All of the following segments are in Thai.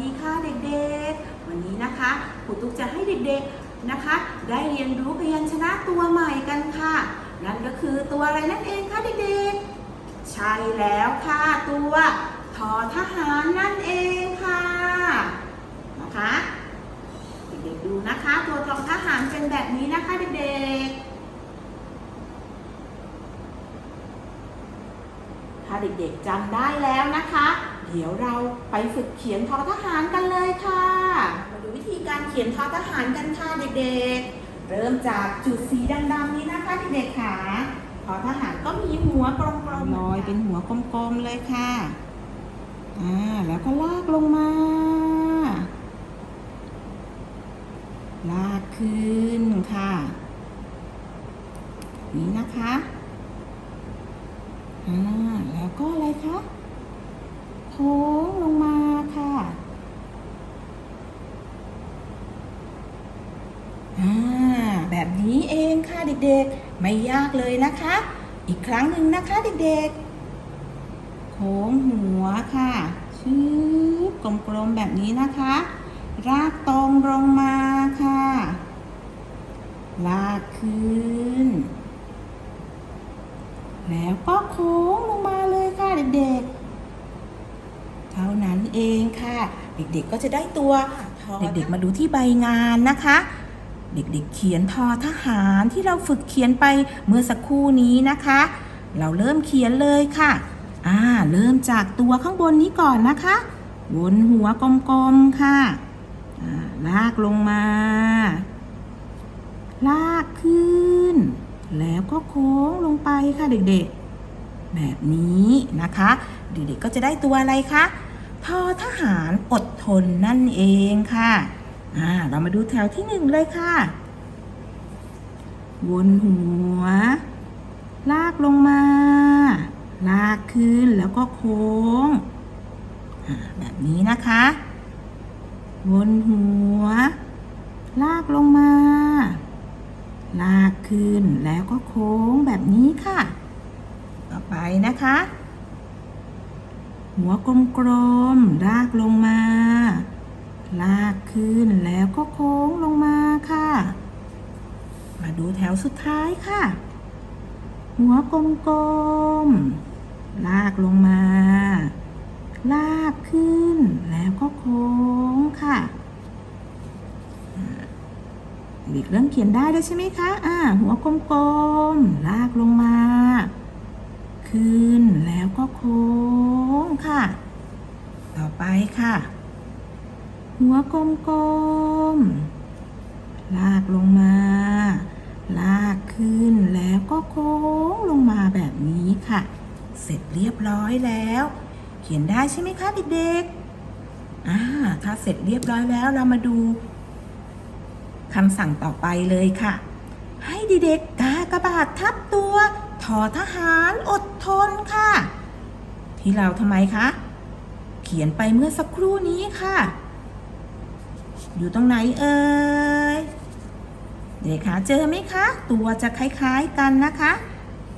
ดีครูตุ๊กจะให้เด็กๆนะคะ ได้เรียนรู้พยัญชนะตัวใหม่กันค่ะ นั่นก็คือตัวอะไรนั่นเองคะเด็กๆ ใช่แล้วค่ะตัวทอทหารนั่นเองค่ะนะคะเด็กๆดูนะคะ ตัวทอทหารเป็นแบบนี้นะคะเด็กๆถ้าเด็กๆจำได้แล้วนะคะ เดี๋ยวเราไปฝึกเขียนทอทหารกันเลยค่ะ มาดูวิธีการเขียนทอทหารกันค่ะเด็กๆ เริ่มจากจุดสีดำๆนี้นะคะเด็กๆค่ะทอทหารก็มีหัวกลมๆลอยเป็นหัวกลมๆเลยค่ะอ่าแล้วก็ลากลงมา ลากขึ้นค่ะ นี้นะคะอ่าแล้วก็อะไรคะโค้งลงมาค่ะ อ่าแบบนี้เองค่ะเด็กๆ ไม่ยากเลยนะคะ อีกครั้งหนึ่งนะคะเด็กๆ โค้งหัวค่ะชืบกลมๆแบบนี้นะคะ รากตรงลงมาค่ะ ลากขึ้น แล้วก็โค้งลงมาเลยค่ะเด็กๆ เท่านั้นเองค่ะ เด็กๆก็จะได้ตัวเด็กๆมาดูที่ใบงานนะคะ เด็กๆเขียนทอทหารที่เราฝึกเขียนไปเมื่อสักครู่นี้นะคะ เราเริ่มเขียนเลยค่ะ อ่า เริ่มจากตัวข้างบนนี้ก่อนนะคะบนหัวกลมๆค่ะ ลากลงมา ลากขึ้น แล้วก็โค้งลงไปค่ะเด็กๆ แบบนี้นะคะ เด็กๆก็จะได้ตัวอะไรคะทอทหารอดทนนั่นเองค่ะ อ่าเรามาดูแถวที่หนึ่งเลยค่ะ วนหัว ลากลงมา ลากขึ้นแล้วก็โค้ง แบบนี้นะคะ วนหัว ลากลงมา ลากขึ้นแล้วก็โค้งแบบนี้ค่ะ ต่อไปนะคะ หัวกลมๆลากลงมา ลากขึ้นแล้วก็โค้งลงมาค่ะ มาดูแถวสุดท้ายค่ะ หัวกลมๆ ลากลงมา ลากขึ้นแล้วก็โค้งค่ะอ่าเด็กเริ่มเขียนได้แล้วใช่ไหมคะ อ่า หัวกลมๆ ลากลงมา ขึ้นแล้วก็โค้งค่ะ ต่อไปค่ะ หัวกลมๆ ลากลงมา ลากขึ้นแล้วก็โค้งลงมาแบบนี้ค่ะ เสร็จเรียบร้อยแล้ว เขียนได้ใช่ไหมคะเด็กๆอ่าถ้าเสร็จเรียบร้อยแล้วเรามาดูคำสั่งต่อไปเลยค่ะ ให้เด็กๆกากระบาดทับตัวทอทหารอดทนค่ะ ที่เราทำไมคะ เขียนไปเมื่อสักครู่นี้ค่ะ อยู่ตรงไหนเอ่ยเด็กหาเจอไหมคะ ตัวจะคล้ายๆกันนะคะ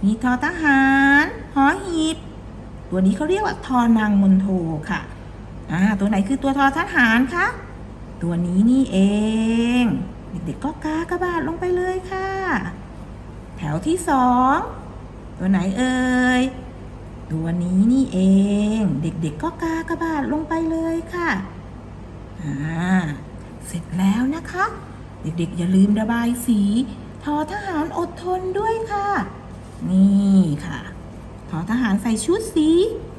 มีทอทหารหอหีบ ตัวนี้เขาเรียกว่าทอนางมนโทค่ะอ่าตัวไหนคือตัวทอทหารคะตัวนี้นี่เอง เด็กๆก็กากระบาดลงไปเลยค่ะ แถวที่สองตัวไหนเอ่ยตัวนี้นี่เอง เด็กๆก็กากระบาดลงไปเลยค่ะ อ่า เสร็จแล้วนะคะ เด็กๆ อย่าลืมระบายสี ทอทหารอดทนด้วยค่ะ นี่ค่ะทอทหารใส่ชุดสี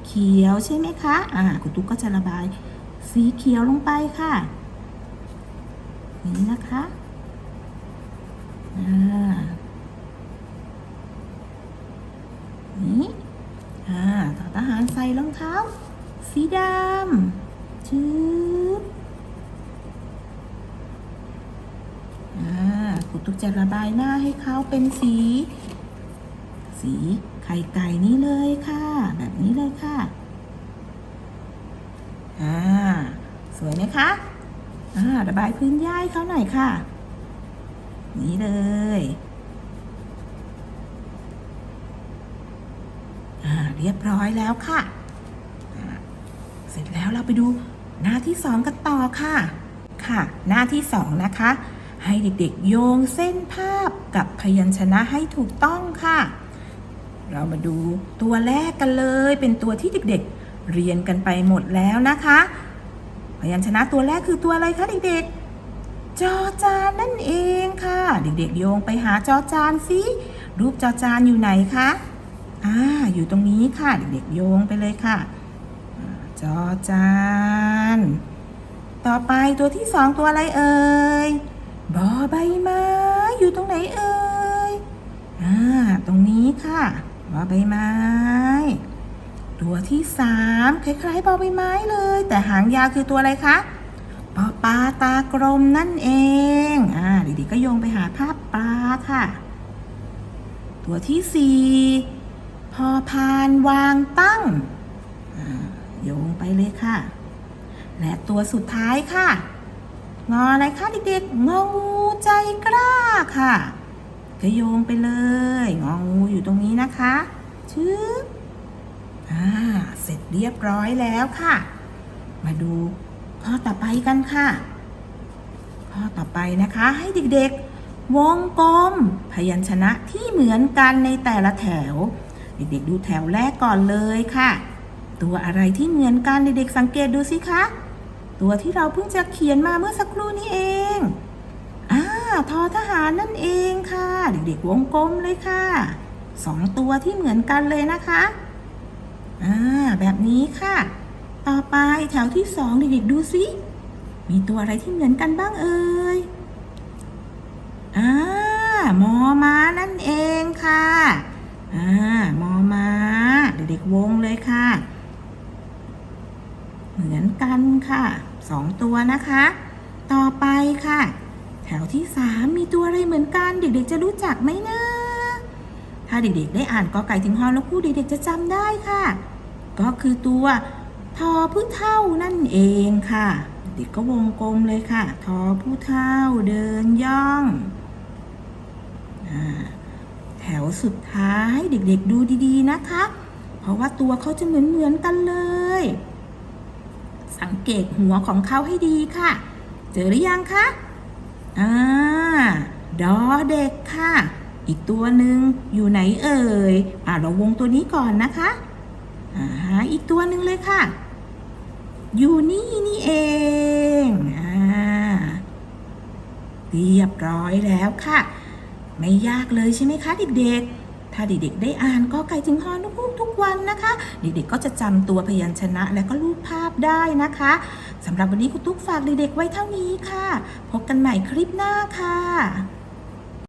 เขียวใช่ไหมคะ อ่าคุณตุ๊กก็จะระบายสีเขียวลงไปค่ะ นี่นะคะอ่านี่อ่าทอทหารใส่รองเท้าสีดำชืบอ่า ครูตุ๊กจะระบายหน้าให้เขาเป็นสี สีไข่ไก่นี้เลยค่ะ แบบนี้เลยค่ะอ่าสวยไหมคะอ่าระบายพื้นหญ้าให้เขาหน่อยค่ะ นี่เลยอ่าเรียบร้อยแล้วค่ะเสร็จแล้วเราไปดูหน้าที่สองกันต่อค่ะ ค่ะ หน้าที่สองนะคะ ให้เด็กๆ โยงเส้นภาพกับพยัญชนะให้ถูกต้องค่ะ เรามาดูตัวแรกกันเลย เป็นตัวที่เด็กๆ เรียนกันไปหมดแล้วนะคะ พยัญชนะตัวแรกคือตัวอะไรคะเด็กๆ จอจานนั่นเองค่ะ เด็กๆ โยงไปหาจอจานสิรูปจอจานอยู่ไหนคะอ่าอยู่ตรงนี้ค่ะเด็กๆ โยงไปเลยค่ะ จอจาน ต่อไปตัวที่สองตัวอะไรเอ่ย บอใบไม้อยู่ตรงไหนเอ่ยอ่าตรงนี้ค่ะบอใบไม้ ตัวที่สามคล้ายๆบอใบไม้เลย แต่หางยาวคือตัวอะไรคะปอปลาตากลมนั่นเองอ่าด็กๆก็โยงไปหาภาพปลาค่ะ ตัวที่สี่พอพานวางตั้งโยงไปเลยค่ะ และตัวสุดท้ายค่ะ งออะไรคะเด็กๆงองูใจกล้าค่ะ ก็โยงไปเลย งองูอยู่ตรงนี้นะคะชึบอ่าเสร็จเรียบร้อยแล้วค่ะ มาดูข้อต่อไปกันค่ะ ข้อต่อไปนะคะให้เด็กๆ วงกลม พยัญชนะที่เหมือนกันในแต่ละแถว เด็กๆ ดูแถวแรกก่อนเลยค่ะ ตัวอะไรที่เหมือนกันเด็กๆสังเกตดูสิคะ ตัวที่เราเพิ่งจะเขียนมาเมื่อสักครู่นี้เองอ่าทอทหารนั่นเองค่ะ เด็กๆวงกลมเลยค่ะสองตัวที่เหมือนกันเลยนะคะอ่าแบบนี้ค่ะ ต่อไปแถวที่สองเด็กๆดูสิมีตัวอะไรที่เหมือนกันบ้างเอ่ยอ่ามอม้านั่นเองค่ะอ่ามอม้าเด็กๆวงเลยค่ะ เหมือนกันค่ะ สองตัวนะคะ ต่อไปค่ะ แถวที่สามมีตัวอะไรเหมือนกัน เด็กๆจะรู้จักไหมนะถ้าเด็กๆ ได้อ่านกอไก่ถึงฮอแล้วคู่เด็กๆจะจำได้ค่ะ ก็คือตัวทอผู้เท่านั่นเองค่ะ เด็กก็วงกลมเลยค่ะ ทอผู้เท่าเดินย่องอแถวสุดท้ายเด็กๆดูดีๆนะคะ เพราะว่าตัวเขาจะเหมือนๆกันเลย สังเกตหัวของเขาให้ดีค่ะ เจอหรือยังคะอ่าดอเด็กค่ะ อีกตัวหนึ่งอยู่ไหนเอ่ยอ่าเราวงตัวนี้ก่อนนะคะอ่าหาอีกตัวหนึ่งเลยค่ะ อยู่นี่นี่เองอ่าเรียบร้อยแล้วค่ะ ไม่ยากเลยใช่ไหมคะเด็กๆ เด็กๆ ได้อ่านก็ไก่ถึงฮอนุกทุกวันนะคะ เด็กๆ ก็จะจำตัวพยัญชนะและก็รูปภาพได้นะคะสำหรับวันนี้คุณตุ๊กฝากเด็กๆไว้เท่านี้ค่ะ พบกันใหม่คลิปหน้าค่ะ